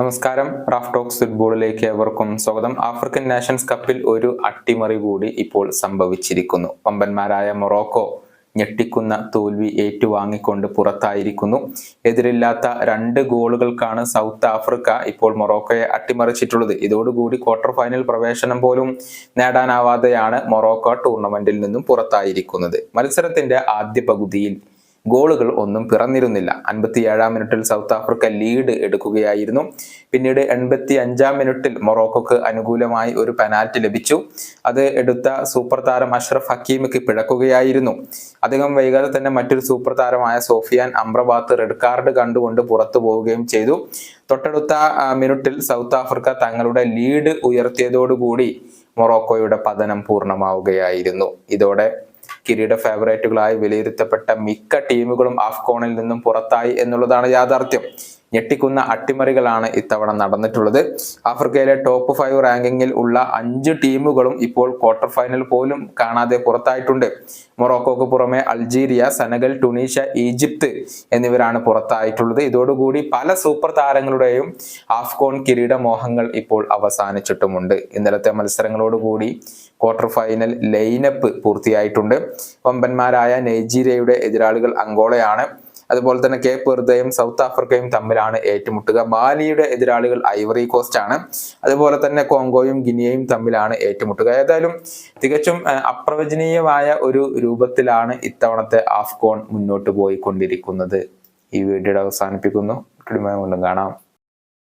നമസ്കാരം. Raf talks ഫുട്ബോളിലേക്ക് ഏവർക്കും സ്വാഗതം. ആഫ്രിക്കൻ നാഷൻസ് കപ്പിൽ ഒരു അട്ടിമറി കൂടി ഇപ്പോൾ സംഭവിച്ചിരിക്കുന്നു. പമ്പന്മാരായ മൊറോക്കോ ഞെട്ടിക്കുന്ന തോൽവി ഏറ്റുവാങ്ങിക്കൊണ്ട് പുറത്തായിരിക്കുന്നു. എതിരില്ലാത്ത രണ്ട് ഗോളുകൾക്കാണ് സൗത്ത് ആഫ്രിക്ക ഇപ്പോൾ മൊറോക്കോയെ അട്ടിമറിച്ചിട്ടുള്ളത്. ഇതോടുകൂടി ക്വാർട്ടർ ഫൈനൽ പ്രവേശനം പോലും നേടാനാവാതെയാണ് മൊറോക്കോ ടൂർണമെന്റിൽ നിന്നും പുറത്തായിരിക്കുന്നത്. മത്സരത്തിന്റെ ആദ്യ പകുതിയിൽ ഗോളുകൾ ഒന്നും പിറന്നിരുന്നില്ല. അൻപത്തി ഏഴാം മിനിറ്റിൽ സൗത്ത് ആഫ്രിക്ക ലീഡ് എടുക്കുകയായിരുന്നു. പിന്നീട് എൺപത്തി അഞ്ചാം മിനിറ്റിൽ മൊറോക്കോക്ക് അനുകൂലമായി ഒരു പെനാൽറ്റി ലഭിച്ചു. അത് എടുത്ത സൂപ്പർ താരം അഷ്റഫ് ഹക്കീമിക്ക് പിഴക്കുകയായിരുന്നു. അധികം വൈകാതെ തന്നെ മറ്റൊരു സൂപ്പർ താരമായ സോഫിയാൻ അംറബാത്ത് റെഡ് കാർഡ് കണ്ടുകൊണ്ട് പുറത്തു പോവുകയും ചെയ്തു. തൊട്ടടുത്ത മിനിറ്റിൽ സൗത്ത് ആഫ്രിക്ക തങ്ങളുടെ ലീഡ് ഉയർത്തിയതോടുകൂടി മൊറോക്കോയുടെ പതനം പൂർണമാവുകയായിരുന്നു. ഇതോടെ കിരീട ഫേവറേറ്റുകളായി വിലയിരുത്തപ്പെട്ട മിക്ക ടീമുകളും ആഫ്കോണിൽ നിന്നും പുറത്തായി എന്നുള്ളതാണ് യാഥാർത്ഥ്യം. ഞെട്ടിക്കുന്ന അട്ടിമറികളാണ് ഇത്തവണ നടന്നിട്ടുള്ളത്. ആഫ്രിക്കയിലെ ടോപ്പ് ഫൈവ് റാങ്കിങ്ങിൽ ഉള്ള അഞ്ച് ടീമുകളും ഇപ്പോൾ ക്വാർട്ടർ ഫൈനൽ പോലും കാണാതെ പുറത്തായിട്ടുണ്ട്. മൊറോക്കോക്ക് പുറമെ അൾജീരിയ സെനഗൽ ടുണീഷ്യ ഈജിപ്ത് എന്നിവരാണ് പുറത്തായിട്ടുള്ളത്. ഇതോടുകൂടി പല സൂപ്പർ താരങ്ങളുടെയും ആഫ്കോൺ കിരീട മോഹങ്ങൾ ഇപ്പോൾ അവസാനിച്ചിട്ടുമുണ്ട്. ഇന്നലത്തെ മത്സരങ്ങളോടുകൂടി ക്വാർട്ടർ ഫൈനൽ ലൈനപ്പ് പൂർത്തിയായിട്ടുണ്ട്. വമ്പന്മാരായ നൈജീരിയയുടെ എതിരാളികൾ അങ്കോളയാണ് അതുപോലെ തന്നെ കേപ്പ് വെറുതെയും സൗത്ത് ആഫ്രിക്കയും തമ്മിലാണ് ഏറ്റുമുട്ടുക. മാലിയുടെ എതിരാളികൾ ഐവറി കോസ്റ്റ് ആണ്. അതുപോലെ തന്നെ കോങ്കോയും ഗിനിയയും തമ്മിലാണ് ഏറ്റുമുട്ടുക. ഏതായാലും തികച്ചും അപ്രവചനീയമായ ഒരു രൂപത്തിലാണ് ഇത്തവണത്തെ ആഫ്കോൺ മുന്നോട്ട് പോയിക്കൊണ്ടിരിക്കുന്നത്. ഈ വീഡിയോയുടെ അവസാനിപ്പിക്കുന്നു. കൊണ്ടും കാണാം.